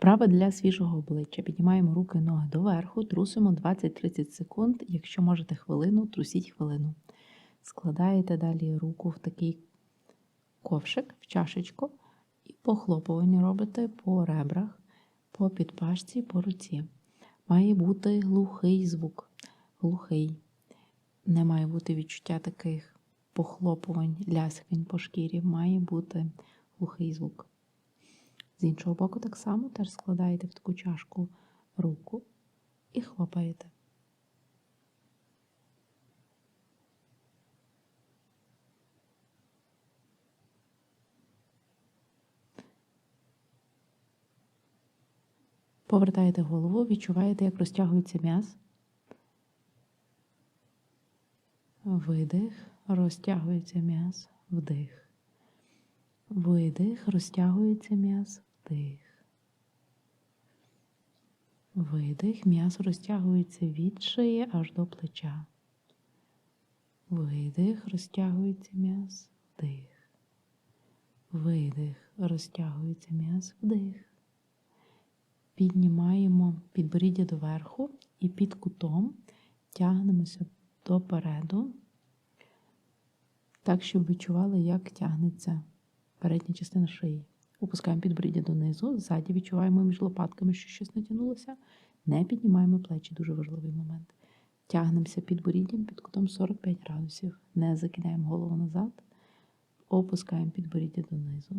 Вправа для свіжого обличчя. Піднімаємо руки ноги доверху, трусимо 20-30 секунд. Якщо можете хвилину, трусіть хвилину. Складаєте далі руку в такий ковшик, в чашечку, і похлопування робите по ребрах, по підпашці, по руці. Має бути глухий звук. Глухий. Не має бути відчуття таких похлопувань, ляскань по шкірі. Має бути глухий звук. З іншого боку, так само теж складаєте в таку чашку руку і хлопаєте. Повертаєте голову, відчуваєте, як розтягується м'яз. Видих, розтягується м'яз, вдих. Видих, розтягується м'яз, вдих. Видих, м'яз розтягується від шиї аж до плеча. Видих, розтягується м'яз, вдих. Видих, розтягується м'яз, вдих. Піднімаємо підборіддя доверху і під кутом тягнемося допереду, так, щоб відчували, як тягнеться передня частина шиї. Опускаємо підборіддя донизу, ззаді відчуваємо між лопатками, що щось натягнулося. Не піднімаємо плечі, дуже важливий момент. Тягнемося підборіддям під кутом 45 градусів. Не закидаємо голову назад, опускаємо підборіддя донизу.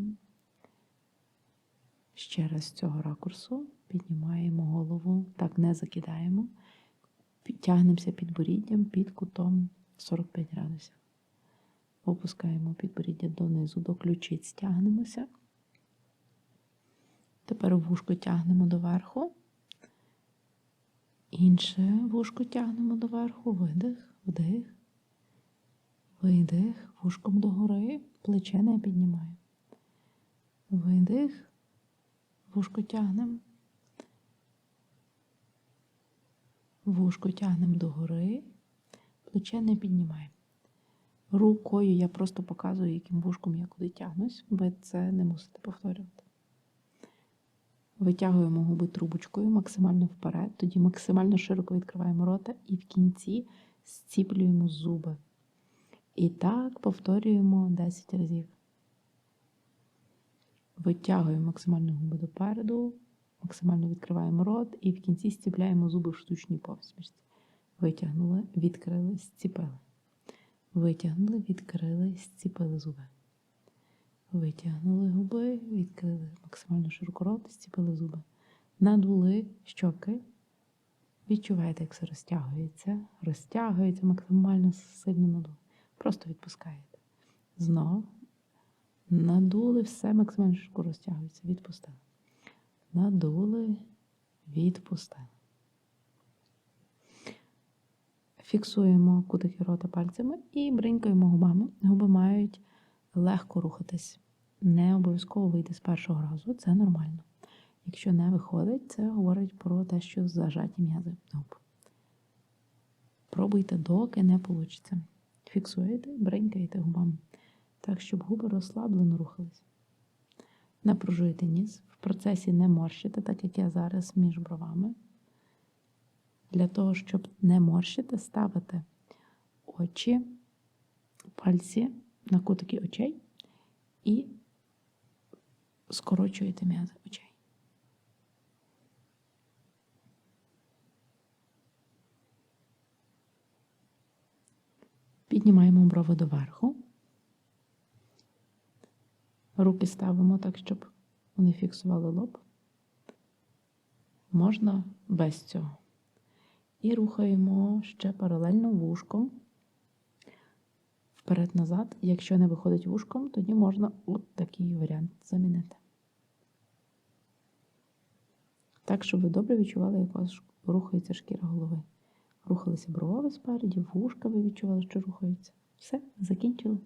Ще раз з цього ракурсу піднімаємо голову, так не закидаємо. Тягнемося підборіддям під кутом 45 градусів. Опускаємо підборіддя донизу, до ключиць тягнемося. Тепер вушко тягнемо доверху. Інше вушко тягнемо доверху, видих, вдих, видих, вушком догори, плече не піднімаємо. Видих, вушко тягнемо. Вушко тягнемо догори, плече не піднімаємо. Рукою я просто показую, яким вушком я куди тягнусь, ви це не мусите повторювати. Витягуємо губи трубочкою максимально вперед, тоді максимально широко відкриваємо рота і в кінці зціплюємо зуби. І так повторюємо 10 разів. Витягуємо максимально губи допереду, максимально відкриваємо рот і в кінці зціпляємо зуби в штучній посмішці. Витягнули, відкрили, зціпили. Витягнули, відкрили, зціпили зуби. Витягнули губи, відкрили максимально широко рот, зціпили зуби. Надули щоки. Відчуваєте, як все розтягується. Розтягується максимально сильно надули. Просто відпускаєте. Знов. Надули, все максимально широко розтягується. Відпустили. Надули, відпустили. Фіксуємо кутики рота пальцями і бринькаємо губами. Губи мають легко рухатись. Не обов'язково вийти з першого разу, це нормально. Якщо не виходить, це говорить про те, що зажаті м'язи губ. Пробуйте, доки не вийде. Фіксуєте, бринькаєте губами, так, щоб губи розслаблено рухались. Напружуєте ніс. В процесі не морщите, так як я зараз між бровами. Для того, щоб не морщити, ставите очі, пальці на кутики очей і скорочуєте м'язи очей. Піднімаємо брови доверху. Руки ставимо так, щоб вони фіксували лоб. Можна без цього. І рухаємо ще паралельно вушком. Вперед-назад. Якщо не виходить вушком, тоді можна от такий варіант замінити. Так, щоб ви добре відчували, як у вас рухається шкіра голови. Рухалися брови спереді, вушка ви відчували, що рухаються. Все, закінчили.